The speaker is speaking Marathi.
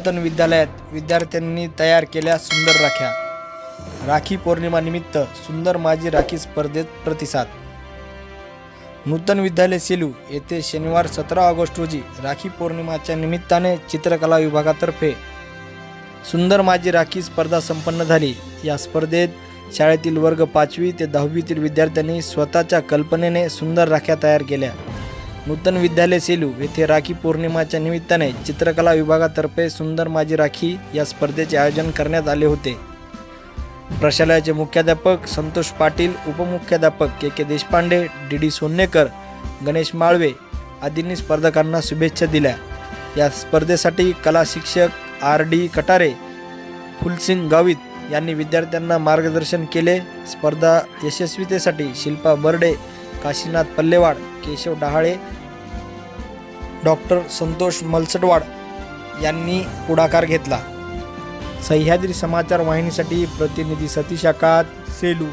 नूतन विद्यालयात विद्यार्थ्यांनी तयार केल्या सुंदर राख्या. राखी पौर्णिमानिमित्त सुंदर माझी राखी स्पर्धेत प्रतिसाद. नूतन विद्यालय सेलू येथे शनिवार सतरा ऑगस्ट रोजी राखी पौर्णिमाच्या निमित्ताने चित्रकला विभागातर्फे सुंदर माझी राखी स्पर्धा संपन्न झाली. या स्पर्धेत शाळेतील वर्ग पाचवी ते दहावीतील विद्यार्थ्यांनी स्वतःच्या कल्पनेने सुंदर राख्या तयार केल्या. नूतन विद्यालय सेलू येथे राखी पौर्णिमाच्या निमित्ताने चित्रकला विभागातर्फे सुंदर माझी राखी या स्पर्धेचे आयोजन करण्यात आले होते. प्रशालयाचे मुख्याध्यापक Santosh Patil उपमुख्याध्यापक K K Deshpande D D Sonnekar Ganesh Malve आदींनी स्पर्धकांना शुभेच्छा दिल्या. या स्पर्धेसाठी कला शिक्षक आर डी कटारे फुलसिंग गावित यांनी विद्यार्थ्यांना मार्गदर्शन केले. स्पर्धा यशस्वीतेसाठी शिल्पा बर्डे काशीनाथ पल्लेवाड केशव डहाळे डॉक्टर संतोष मलसटवाड यांनी पुढाकार घेतला. सह्याद्री समाचार वाहिनीसाठी प्रतिनिधी सतीश आकात सेलू.